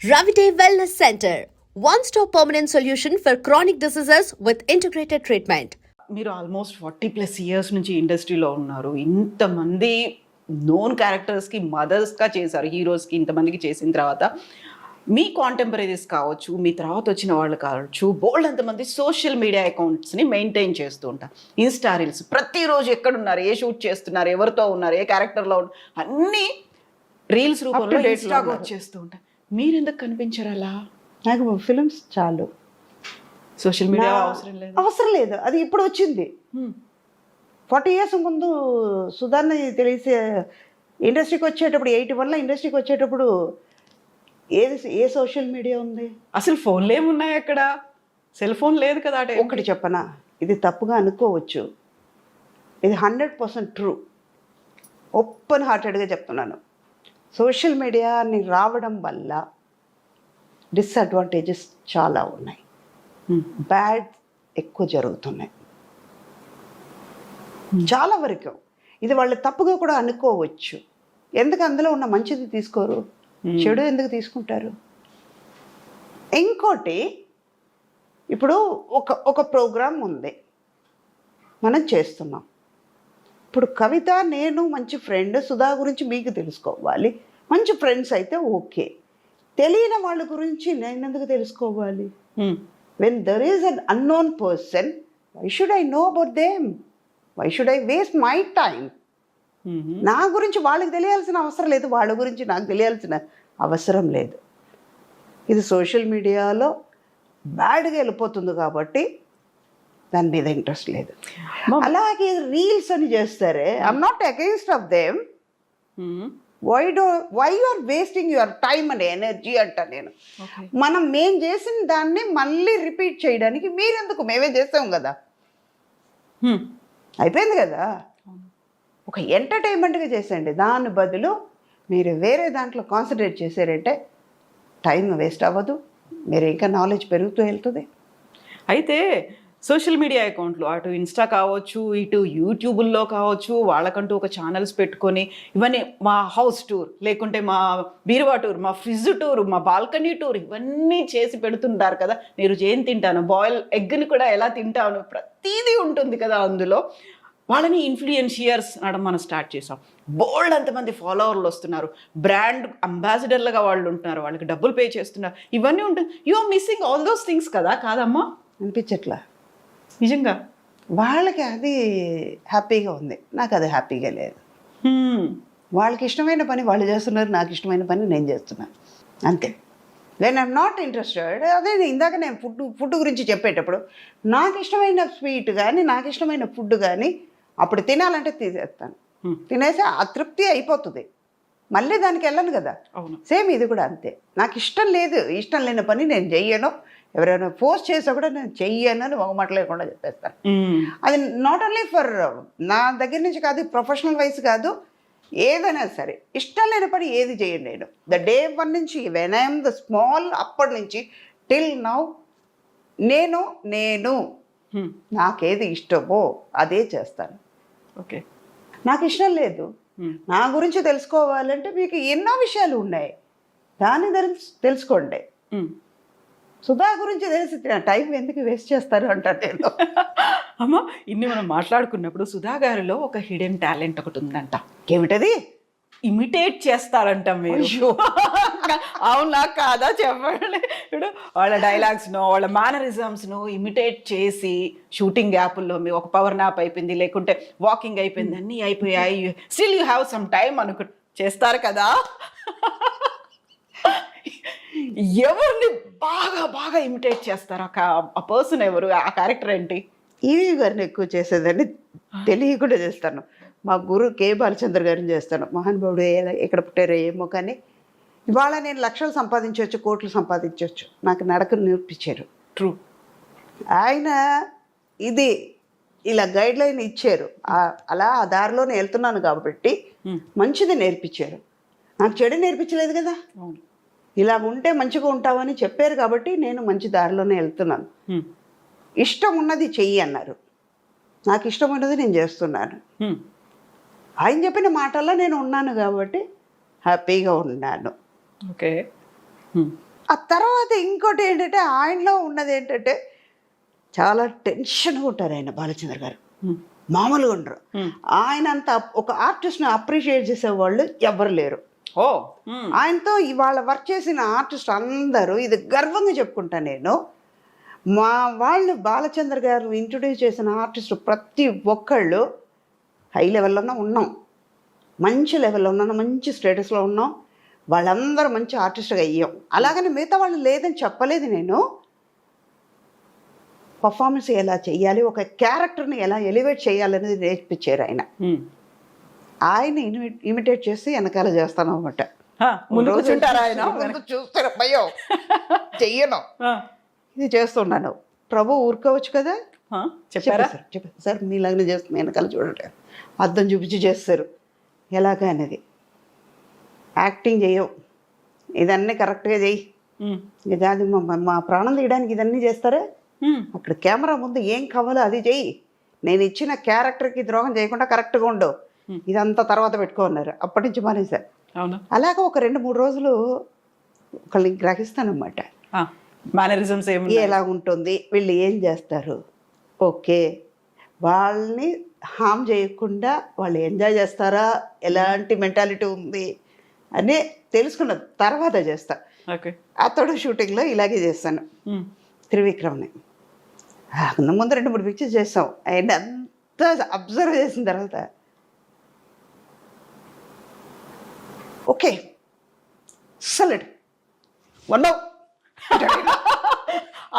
Ravite Wellness Center, one stop permanent solution for chronic diseases with integrated treatment. మీరు almost forty plus years నుంచి ఇండస్ట్రీలో ఉన్నారు ఇంతమంది known క్యారెక్టర్స్కి మదర్స్గా చేశారు హీరోస్కి ఇంతమందికి చేసిన తర్వాత మీ కాంటెంపరీస్ కావచ్చు మీ తర్వాత వచ్చిన వాళ్ళు కావచ్చు బోల్డ్ అంతమంది సోషల్ మీడియా అకౌంట్స్ని మెయింటైన్ చేస్తూ ఉంటారు ఇన్స్టా రీల్స్ ప్రతిరోజు ఎక్కడున్నారు ఏ షూట్ చేస్తున్నారు ఎవరితో ఉన్నారు ఏ క్యారెక్టర్లో ఉన్నారు అన్నీ రీల్స్ రూపంలో ఇన్స్టాగా. వచ్చేస్తూ ఉంటారు మీరు ఎందుకు కనిపించారు అలా? నాకు ఫిలిమ్స్ చాలు. సోషల్ మీడియా అవసరం లేదు. అవసరం లేదు. అది ఇప్పుడు వచ్చింది. ఫార్టీ ఇయర్స్ ముందు సుధాన్ని తెలిసే ఇండస్ట్రీకి వచ్చేటప్పుడు ఎయిటీ వన్లో ఇండస్ట్రీకి వచ్చేటప్పుడు ఏది ఏ సోషల్ మీడియా ఉంది? అసలు ఫోన్లు ఏమున్నాయి అక్కడ? సెల్ ఫోన్ లేదు కదా టైంకి. ఒకటి చెప్పనా? ఇది తప్పుగా అనుకోవచ్చు. ఇది హండ్రెడ్ పర్సెంట్ ట్రూ. ఓపెన్ హార్టెడ్గా చెప్తున్నాను. సోషల్ మీడియాని రావడం వల్ల డిసడ్వాంటేజెస్ చాలా ఉన్నాయి. బ్యాడ్ ఎక్కువ జరుగుతున్నాయి. చాలా వరకు. ఇది వాళ్ళు తప్పుగా కూడా అనుకోవచ్చు. ఎందుకు అందులో ఉన్న మంచిది తీసుకోరు. చెడు ఎందుకు తీసుకుంటారు? ఇంకోటి ఇప్పుడు ఒక ఒక ప్రోగ్రాం ఉంది. మనం చేస్తున్నాం. ఇప్పుడు కవిత నేను మంచి ఫ్రెండ్ సుధా గురించి మీకు తెలుసుకోవాలి. మంచి ఫ్రెండ్స్ అయితే ఓకే. తెలియని వాళ్ళ గురించి నేను ఎందుకు తెలుసుకోవాలి. When there is an unknown person why should I know about them why should I waste my time. నా గురించి వాళ్ళకి తెలియాల్సిన అవసరం లేదు. వాళ్ళ గురించి నాకు తెలియాల్సిన అవసరం లేదు. ఇది సోషల్ మీడియాలో బ్యాడ్గా వెళ్ళిపోతుంది కాబట్టి దాని మీద ఇంట్రెస్ట్ లేదు. అలాగే రీల్స్ అని చేస్తారే I'm not against of them. Why do we are wasting your time and energy అంట నేను. మనం మేం చేసిన దాన్ని మళ్ళీ రిపీట్ చేయడానికి మీరెందుకు? మేమే చేస్తాం కదా. అయిపోయింది కదా. ఒక ఎంటర్టైన్మెంట్గా చేసేయండి. దాని బదులు మీరు వేరే దాంట్లో కాన్సన్ట్రేట్ చేశారంటే టైం వేస్ట్ అవ్వదు. మీరు ఇంకా నాలెడ్జ్ పెరుగుతూ వెళ్తుంది. అయితే సోషల్ మీడియా అకౌంట్లు అటు ఇన్స్టా కావచ్చు ఇటు యూట్యూబుల్లో కావచ్చు వాళ్ళకంటూ ఒక ఛానల్స్ పెట్టుకొని ఇవన్నీ మా హౌస్ టూర్ లేకుంటే మా బీరువా టూర్ మా ఫ్రిడ్జ్ టూర్ మా బాల్కనీ టూర్ ఇవన్నీ చేసి పెడుతుంటారు కదా. నేను ఏం తింటాను? బాయిల్ ఎగ్ని కూడా ఎలా తింటాను? ప్రతిదీ ఉంటుంది కదా అందులో. వాళ్ళని ఇన్ఫ్లుయెన్షియర్స్ అనడం మనం స్టార్ట్ చేసాం బోల్డ్ అంతమంది ఫాలోవర్లు వస్తున్నారు. బ్రాండ్ అంబాసిడర్లుగా వాళ్ళు ఉంటున్నారు. వాళ్ళకి డబ్బులు పే చేస్తున్నారు. ఇవన్నీ ఉంటుంది you are missing all those things కదా? కాదమ్మా? అనిపించట్లా. నిజంగా? వాళ్ళకి అది హ్యాపీగా ఉంది. నాకు అది హ్యాపీగా లేదు. వాళ్ళకి ఇష్టమైన పని వాళ్ళు చేస్తున్నారు నాకు ఇష్టమైన పని నేను చేస్తున్నాను అంతే. వెన్ ఐఎమ్ నాట్ ఇంట్రెస్టెడ్ అదే ఇందాక నేను ఫుడ్ ఫుడ్ గురించి చెప్పేటప్పుడు నాకు ఇష్టమైన స్వీట్ కానీ నాకు ఇష్టమైన ఫుడ్ కానీ అప్పుడు తినాలంటే తీసేస్తాను. తినేసి ఆ తృప్తి అయిపోతుంది. మళ్ళీ దానికి వెళ్ళను కదా. అవును. సేమ్ ఇది కూడా అంతే. నాకు ఇష్టం లేదు ఇష్టం లేని పని నేను చెయ్యను. ఎవరైనా పోస్ట్ చేసా కూడా నేను చెయ్యను అని ఒక మాట లేకుండా చెప్పేస్తాను. అది నాట్ ఓన్లీ ఫర్ నా దగ్గర నుంచి కాదు ప్రొఫెషనల్ వైజ్ కాదు ఏదైనా సరే ఇష్టం లేని పని ఏది చేయను నేను ద డే వన్ నుంచి వెన్ ఐఎమ్ ద స్మాల్ అప్పటి నుంచి టిల్ నౌ నేను నేను. నాకేది ఇష్టమో అదే చేస్తాను ఓకే నాకు ఇష్టం లేదు. నా గురించి తెలుసుకోవాలంటే మీకు ఎన్నో విషయాలు ఉన్నాయి దాన్ని తెలుసు తెలుసుకోండి. సుధా గురించి తెలిసి టైం ఎందుకు వేస్ట్ చేస్తారు అంటారు నేను. అమ్మ ఇన్ని మనం మాట్లాడుకున్నప్పుడు సుధా గారిలో ఒక హిడెన్ టాలెంట్ ఒకటి ఉందంట. ఏమిటది? ఇమిటేట్ చేస్తారంట మీరు. అవునా కాదా చెప్పండి. ఇప్పుడు వాళ్ళ డైలాగ్స్ను వాళ్ళ మేనరిజమ్స్ను ఇమిటేట్ చేసి షూటింగ్ గ్యాపుల్లో మీ ఒక పవర్ నాప్ అయిపోయింది లేకుంటే వాకింగ్ అయిపోయింది అన్నీ అయిపోయాయి. Still you have some time అనుకు చేస్తారు కదా. ఎవరిని బాగా బాగా ఇమిటేట్ చేస్తారు? ఆ పర్సన్ ఎవరు? ఆ క్యారెక్టర్ ఏంటి? ఈవీ గారిని ఎక్కువ చేసేదని తెలియకుండా చేస్తాను. మా గురు కే బాలచంద్ర గారిని చేస్తాను. మహానుభావుడు ఎక్కడ పుట్టారో ఏమో కానీ ఇవాళ నేను లక్షలు సంపాదించవచ్చు కోట్లు సంపాదించవచ్చు. నాకు నడకను నేర్పించారు. ట్రూ ఆయన ఇది ఇలా గైడ్ లైన్ ఇచ్చారు. అలా ఆ దారిలోనే వెళ్తున్నాను కాబట్టి Hmm. మంచిది నేర్పించారు. నాకు చెడు నేర్పించలేదు కదా? ఇలా ఉంటే మంచిగా ఉంటామని చెప్పారు కాబట్టి నేను మంచి దారిలోనే వెళ్తున్నాను. ఇష్టం ఉన్నది చెయ్యి అన్నారు నాకు ఇష్టం ఉన్నది నేను చేస్తున్నాను. ఆయన చెప్పిన మాటల్లో నేను ఉన్నాను కాబట్టి హ్యాపీగా ఉన్నాను ఓకే. ఆ తర్వాత ఇంకోటి ఏంటంటే ఆయనలో ఉన్నది ఏంటంటే చాలా టెన్షన్గా ఉంటారు ఆయన బాలచంద్ర గారు. మామూలుగా ఉండరు. ఆయన అంత ఒక ఆర్టిస్ట్ని అప్రిషియేట్ చేసేవాళ్ళు ఎవరు లేరు ఓ. ఆయనతో ఇవాళ వర్క్ చేసిన ఆర్టిస్ట్ అందరూ ఇది గర్వంగా చెప్పుకుంటా నేను. మా వాళ్ళు బాలచంద్ర గారు ఇంట్రొడ్యూస్ చేసిన ఆర్టిస్ట్ ప్రతి ఒక్కళ్ళు హై లెవెల్లోనే ఉన్నాం. మంచి లెవెల్లో ఉన్నాం మంచి స్టేటస్లో ఉన్నాం. వాళ్ళందరూ మంచి ఆర్టిస్ట్గా అయ్యాం. అలాగని మిగతా వాళ్ళు లేదని చెప్పలేదు నేను. పర్ఫార్మెన్స్ ఎలా చేయాలి ఒక క్యారెక్టర్ని ఎలా ఎలివేట్ చేయాలనేది నేర్పించారు ఆయన. ఆయన ఇమిటేట్ చేసి వెనకాల చేస్తాను అనమాట హా, ముందు కూర్చుంటారా ఆయన? చూస్తారు భయం. చెయ్యను. ఆ. ఇది చేస్తున్నాను. ప్రభు ఊరుకోవచ్చు కదా? చెప్పారా చెప్పారు? సార్ మీలాగనే చేస్తుంది వెనకాల చూడండి అద్దం చూపించి చేస్తారు. ఎలాగా అనేది? యాక్టింగ్ చేయవు ఇదన్నీ కరెక్ట్గా చెయ్యి. మా- మా ప్రాణం తీయడానికి ఇదన్నీ చేస్తారా. అక్కడ కెమెరా ముందు ఏం కావాలో అది చెయ్యి. నేను ఇచ్చిన క్యారెక్టర్కి ద్రోహం చేయకుండా కరెక్ట్గా ఉండు. ఇదంతా తర్వాత పెట్టుకున్నారు అప్పటి నుంచి మానేశారు అలాగ ఒక రెండు మూడు రోజులు ఒకళ్ళని గ్రహిస్తానమాట మేనరిజమ్స్ ఎలా ఉంటుంది వీళ్ళు ఏం చేస్తారు? ఓకే. వాళ్ళని హామ్ చేయకుండా వాళ్ళు ఎంజాయ్ చేస్తారా? ఎలాంటి మెంటాలిటీ ఉంది? అని తెలుసుకున్న తర్వాత చేస్తా. ఓకే. అతడు షూటింగ్లో ఇలాగే చేస్తాను. త్రివిక్రమ్ని. ముందు రెండు మూడు పిక్చర్స్ చేస్తాం. ఆయన అంతా అబ్జర్వ్ చేసిన తర్వాత ఓకే. సలడ్ వన్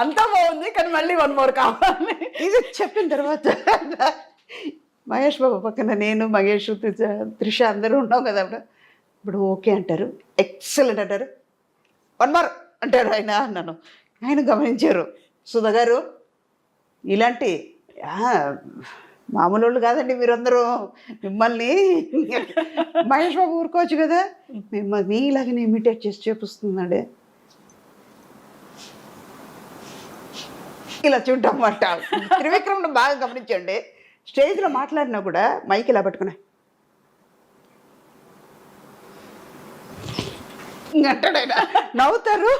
అంతా బాగుంది కానీ మళ్ళీ వన్ మోర్ కావాలి. ఇది చెప్పిన తర్వాత మహేష్ బాబు పక్కన నేను మహేష్ త్రిష త్రిష అందరూ ఉన్నాం కదా అప్పుడు. ఇప్పుడు ఓకే అంటారు ఎక్సలెంట్ అంటారు. వన్ మోర్ అంటారు ఆయన అన్నాను. ఆయన గమనించారు. సుధా గారు ఇలాంటి మామూలు వాళ్ళు కాదండి మీరందరూ. మిమ్మల్ని మహేష్ బాబు ఊరుకోవచ్చు కదా. మిమ్మల్ని మీలాగనే ఇమిటేట్ చేసి చూపిస్తున్నాడే. ఇలా చూడటమాట. త్రివిక్రమ్ను బాగా గమనించండి. స్టేజ్లో మాట్లాడినా కూడా మైక్ ఇలా పట్టుకున్నా అంటాడైనా. నవ్వుతారు.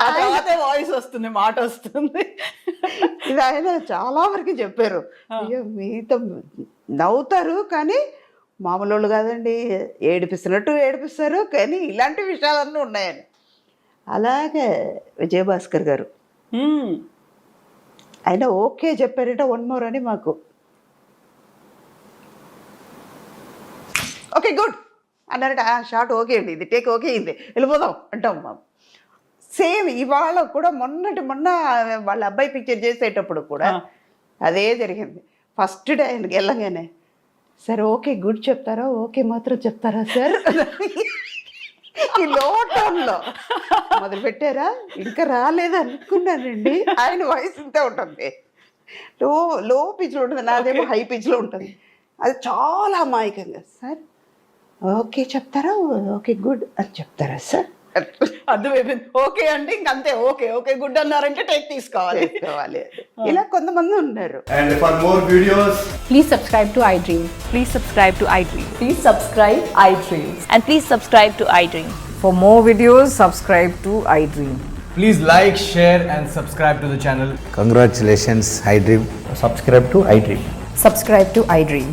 ఆ తర్వాతే వాయిస్ వస్తుంది మాట వస్తుంది. ఇది ఆయన చాలా వరకు చెప్పారు. అయ్యో మీతో నవ్వుతారు కానీ మామూలు వాళ్ళు కాదండి. ఏడిపిస్తున్నట్టు ఏడిపిస్తారు కానీ ఇలాంటి విషయాలన్నీ ఉన్నాయని. అలాగే విజయభాస్కర్ గారు. ఆయన ఓకే చెప్పారట వన్ మోర్ అని మాకు. Okay good. అన్నారట "ఆ, షార్ట్ ఓకే అండి ఇది టేక్ ఓకే అయింది. వెళ్ళిపోదాం అంటాం మా సేమ్ ఇవాళ కూడా మొన్నటి మొన్న వాళ్ళ అబ్బాయి పిక్చర్ చేసేటప్పుడు కూడా. అదే జరిగింది. ఫస్ట్ డే ఆయనకి వెళ్ళగానే సార్ ఓకే గుడ్ చెప్తారా? ఓకే మాత్రం చెప్తారా సార్ ఈ లో టోన్లో మొదలు పెట్టారా? ఇంకా రాలేదు అనుకున్నానండి. ఆయన వాయిస్ ఇంతే ఉంటుంది. లో లో పిచ్లో ఉంటుంది నాదేమో హై పిచ్లో ఉంటుంది. అది చాలా అమాయకంగా సార్ ఓకే చెప్తారా? ఓకే గుడ్ అని చెప్తారా సార్ అర్థమైపోయింది. ఓకే అంటే ఇంకంతే ఓకే ఓకే గుడ్ అన్నారంటే టైప్ తీసుకోవాలి. ఇలా కొంతమంది ఉన్నారు. And please subscribe to I dream please subscribe to I dream please subscribe I dream and please subscribe to I dream for more videos subscribe to I dream please like share and subscribe to the channel congratulations I dream subscribe to I dream subscribe to I dream